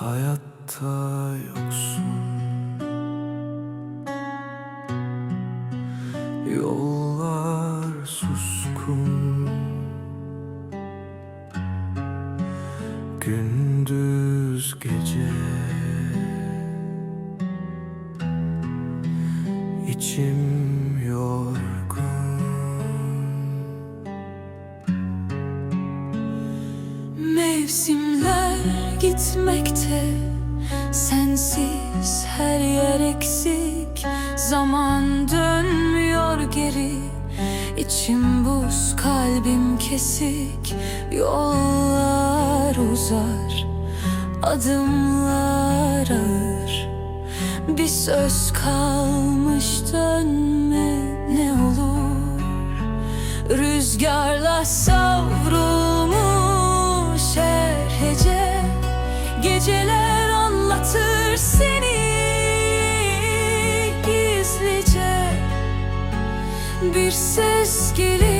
Hayatta yoksun. Yollar suskun. Gündüz gece. İçim yorgun. Mevsimler gitmekte. Sensiz her yer eksik. Zaman dönmüyor geri. İçim buz kalbim kesik. Yollar uzar Adımlar ağır. Bir söz kalmış dönme ne olur. Rüzgarla savrulmuş Geceler anlatır seni gizlice. Bir ses gelir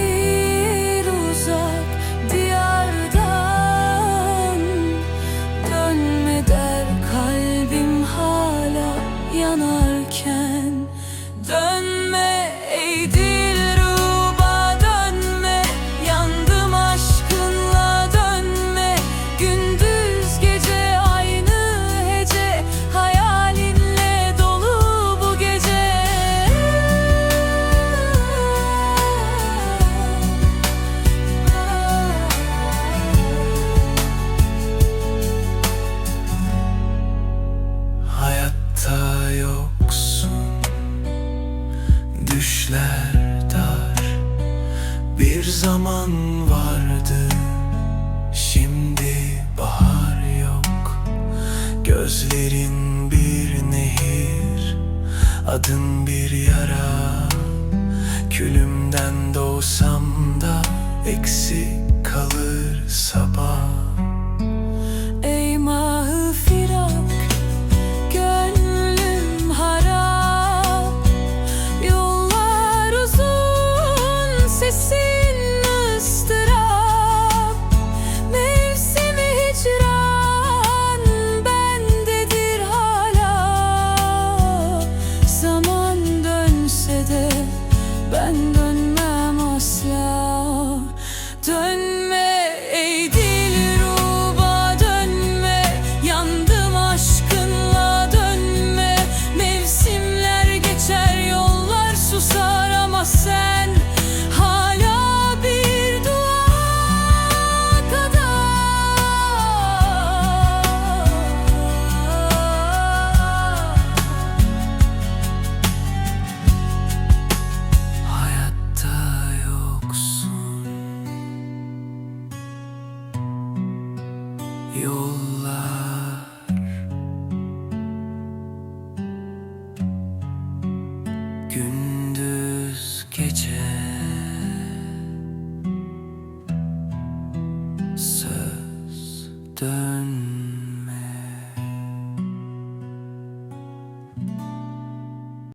Düşler dar. Bir zaman vardı Şimdi bahar yok. Gözlerin bir nehir Adın bir yara. Külümden doğsam da Eksik kalır sabah Ben gece. Söz dön